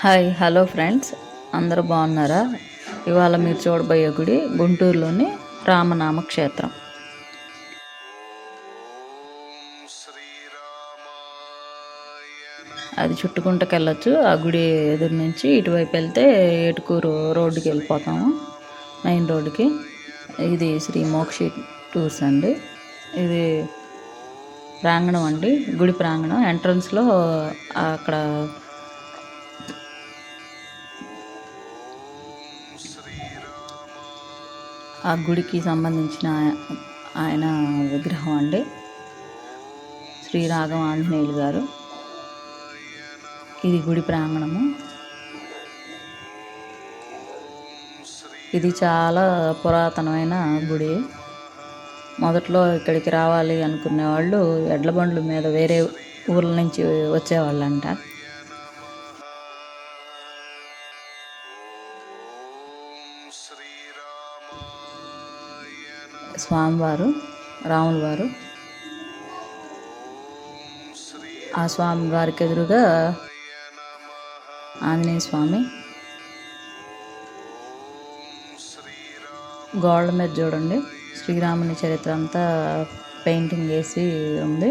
Hi hello friends. అందరూ బాగున్నారా? ఇవాళ మీరు చూడబోయే గుడి గుంటూరులోని రామనామ క్షేత్రం. అది చుట్టుకుంటకి వెళ్ళొచ్చు ఆ గుడి ఎదురు నుంచి ఇటువైపు వెళ్తే ఏటుకూరు రోడ్డుకి వెళ్ళిపోతాము మెయిన్ రోడ్డుకి. ఇది శ్రీ మోక్షి టూర్స్ అండి. ఇది ప్రాంగణం అండి. గుడి ప్రాంగణం. ఎంట్రన్స్లో అక్కడ ఆ గుడికి సంబంధించిన ఆయన విగ్రహం అండి. శ్రీ రాఘవ ఆంజనేయులు గారు. ఇది గుడి ప్రాంగణము. ఇది చాలా పురాతనమైన గుడి. మొదట్లో ఇక్కడికి రావాలి అనుకునే వాళ్ళు ఎడ్ల బండ్ల మీద వేరే ఊర్ల నుంచి వచ్చేవాళ్ళంట. స్వామివారు రాముల వారు. ఆ స్వామి వారికి ఎదురుగా ఆంజనేయ స్వామి గోడల మీద చూడండి. శ్రీరాముని చరిత్ర అంతా పెయింటింగ్ వేసి ఉంది.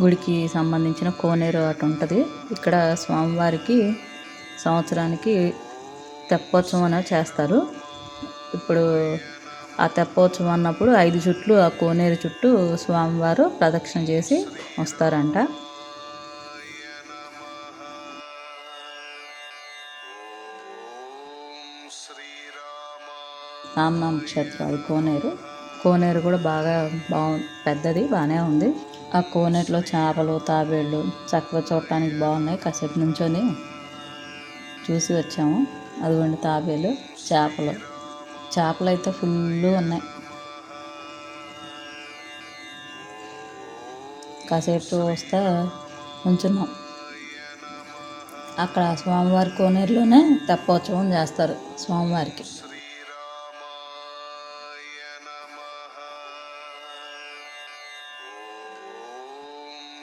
గుడికి సంబంధించిన కోనేరు అటు ఉంటుంది. ఇక్కడ స్వామివారికి సంవత్సరానికి తెప్పోత్సవం అనేది చేస్తారు. ఇప్పుడు ఆ తెప్పోత్సవం అన్నప్పుడు ఐదు చుట్లు ఆ కోనేరు చుట్టూ స్వామివారు ప్రదక్షిణ చేసి వస్తారంట. రామనామ క్షేత్రాలు కోనేరు. కోనేరు కూడా బాగా బాగు పెద్దది బాగానే ఉంది. ఆ కోనేరులో చేపలు తాబేళ్ళు చక్కగా చూడటానికి బాగున్నాయి. కాసేపు నుంచొని చూసి వచ్చాము. అదిగోండి తాబేలు చేపలు. చేపలు అయితే ఫుల్ ఉన్నాయి. కాసేపు చూస్తే ఉంచున్నాం. అక్కడ స్వామివారి కోనేరులోనే తెప్పోత్సవం చేస్తారు స్వామివారికి.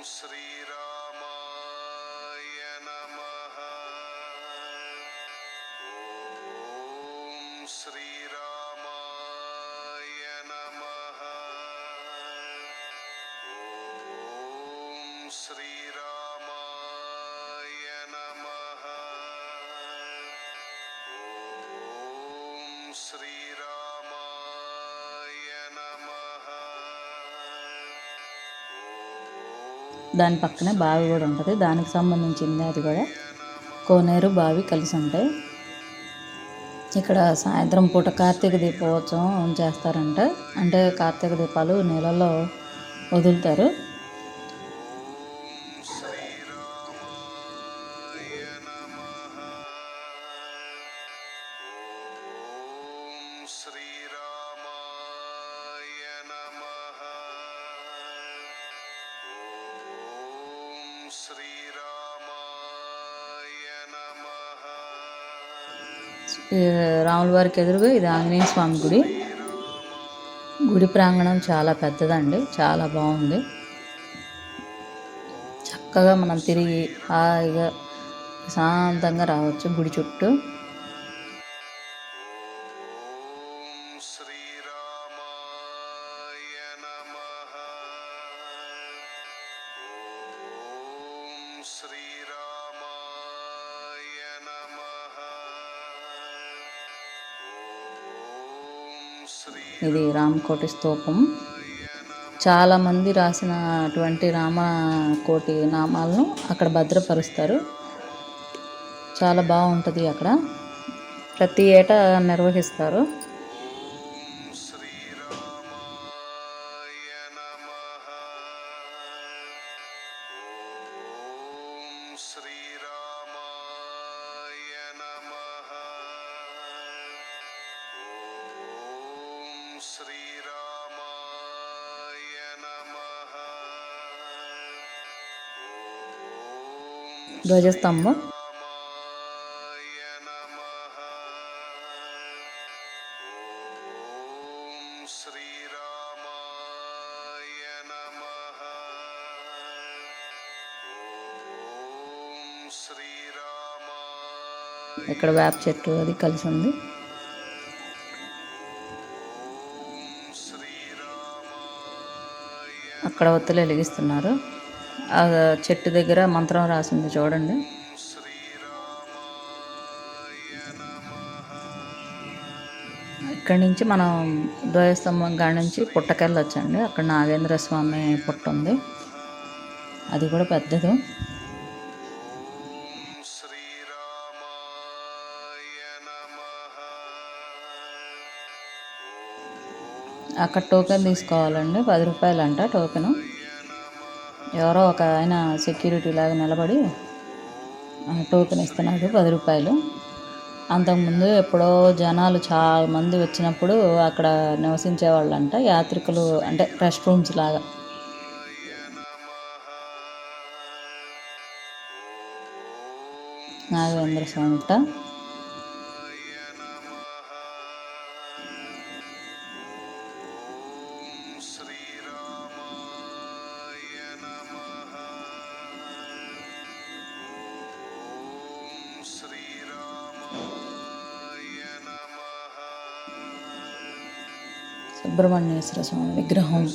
श्री దాని పక్కనే బావి కూడా ఉంటుంది. దానికి సంబంధించింది అది కూడా. కోనేరు బావి కలిసి ఉంటాయి. ఇక్కడ సాయంత్రం పూట కార్తీక దీపోత్సవం చేస్తారంట. అంటే కార్తీక దీపాలు నీళ్ళలో వదులుతారు. రాముల వారికి ఎదురుగా ఇది ఆంజనేయ స్వామి గుడి. గుడి ప్రాంగణం చాలా పెద్దదండి చాలా బాగుంది. చక్కగా మనం తిరిగి హాయిగా ప్రశాంతంగా రావచ్చు గుడి చుట్టూ. ఇది రామకోటి స్తూపం. చాలామంది రాసినటువంటి రామకోటి నామాలను అక్కడ భద్రపరుస్తారు. చాలా బాగుంటుంది అక్కడ. ప్రతి ఏటా నిర్వహిస్తారు. ధ్వజస్తంభం. ఇక్కడ వేప చెట్టు అది కలిసి ఉంది. అక్కడ ఒత్తులు వెలిగిస్తున్నారు. ఆ చెట్టు దగ్గర మంత్రం రాసింది చూడండి. ఇక్కడి నుంచి మనం ద్వయస్తంభం కాడి నుంచి పుట్టకెళ్ళొచ్చండి. అక్కడ నాగేంద్ర స్వామి పుట్ట ఉంది అది కూడా పెద్దది. అక్కడ టోకెన్ తీసుకోవాలండి. పది రూపాయలంట టోకెను. ఎవరో ఒక ఆయన సెక్యూరిటీ లాగా నిలబడి టోకెన్ ఇస్తున్నాడు పది రూపాయలు. అంతకుముందు ఎప్పుడో జనాలు చాలా మంది వచ్చినప్పుడు అక్కడ నివసించే వాళ్ళంట యాత్రికులు అంటే రెస్ట్ రూమ్స్ లాగా. నాగేంద్ర స్వామి సుబ్రహ్మణ్యేశ్వర స్వామి విగ్రహం.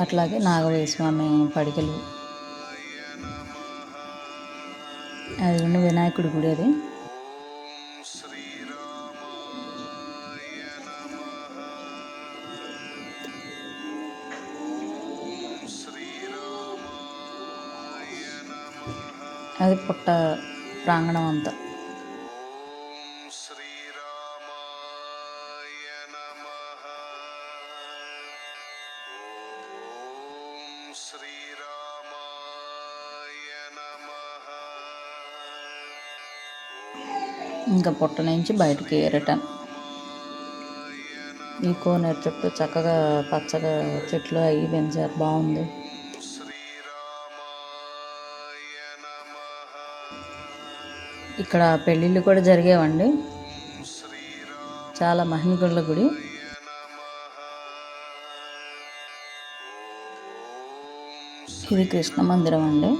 అట్లాగే నాగవయ స్వామి పడికలు. అది వినాయకుడి గుడి అది. అది పుట్ట ప్రాంగణం అంతా. ఇంకా పుట్ట నుంచి బయటికి రిటర్న్ ఈ కోనేరు చుట్టూ చక్కగా పచ్చగా చెట్లు అవి పెంచారు. బాగుంది. ఇక్కడ పెళ్ళిళ్ళు కూడా జరిగేవండి. చాలా మహిమగుళ్ళ గుడి. ఇది కృష్ణ మందిరం అండి.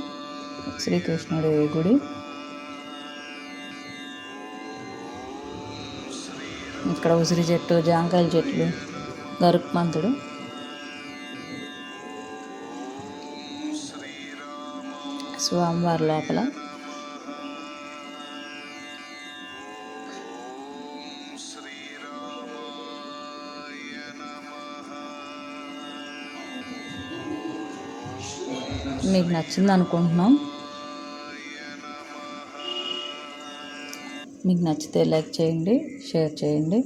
శ్రీకృష్ణుడు గుడి. ఇక్కడ ఉసిరి చెట్టు జాంకాయల చెట్లు గరుక్మంతుడు. స్వామివారి లోపల. మీకు నచ్చింది అనుకుంటున్నాం. మీకు నచ్చితే లైక్ చేయండి షేర్ చేయండి.